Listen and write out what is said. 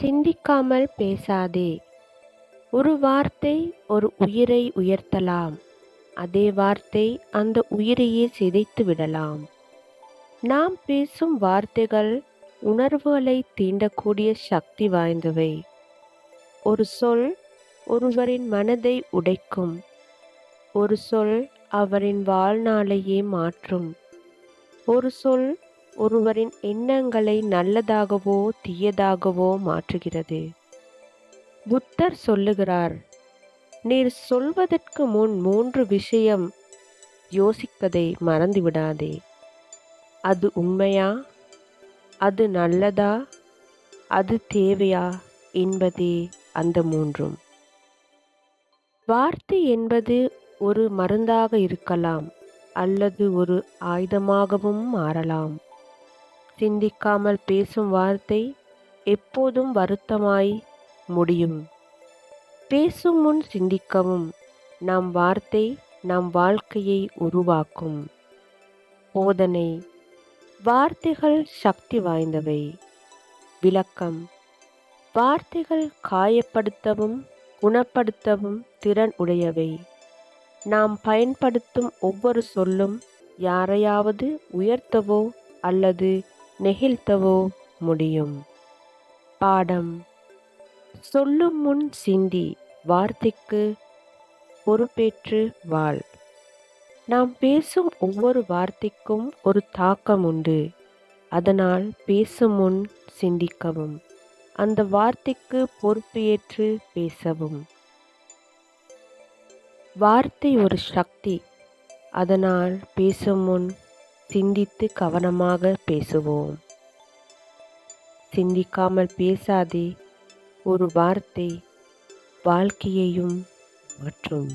சிந்திக்காமல் பேசாதே. ஒரு வார்த்தை ஒரு உயிரை உயர்த்தலாம். அதே வார்த்தை அந்த உயிரையே சிதைத்து விடலாம். நாம் பேசும் வார்த்தைகள் உணர்வுகளை தீண்டக்கூடிய சக்தி வாய்ந்தவை. ஒரு சொல் ஒருவரின் மனதை உடைக்கும். ஒரு சொல் அவரின் வாழ்நாளையே மாற்றும். ஒரு சொல் ஒருவரின் எண்ணங்களை நல்லதாகவோ தீயதாகவோ மாற்றுகிறது. புத்தர் சொல்லுகிறார் நீர் சொல்வதற்கு முன் மூன்று விஷயம் யோசிப்பதை மறந்துவிடாதே. அது உண்மையா? அது நல்லதா? அது தேவையா? என்பதே அந்த மூன்றும். வார்த்தை என்பது ஒரு மருந்தாக இருக்கலாம் அல்லது ஒரு ஆயுதமாகவும் மாறலாம். சிந்திக்காமல் பேசும் வார்த்தை எப்போதும் வருத்தமாய் முடியும். பேசும் முன் சிந்திக்கவும். நம் வார்த்தை நம் வாழ்க்கையை உருவாக்கும். போதனை. வார்த்தைகள் சக்தி வாய்ந்தவை. விளக்கம். வார்த்தைகள் காயப்படுத்தவும் குணப்படுத்தவும் திறன் உடையவை. நாம் பயன்படுத்தும் ஒவ்வொரு சொல்லும் யாரையாவது உயர்த்தவோ அல்லது நெகிழ்த்தவோ முடியும். பாடம். சொல்லும் முன் சிந்தி வார்த்தைக்கு பொறுப்பேற்று வாழ். நாம் பேசும் ஒவ்வொரு வார்த்தைக்கும் ஒரு தாக்கம் உண்டு. அதனால் பேசும் முன் சிந்திக்கவும். அந்த வார்த்தைக்கு பொறுப்பேற்று பேசவும். வார்த்தை ஒரு சக்தி. அதனால் பேசும் முன் சிந்தித்து கவனமாக பேசுவோம். சிந்திக்காமல் பேசாதே ஒரு வார்த்தை வாழ்க்கையையும் மற்றும்.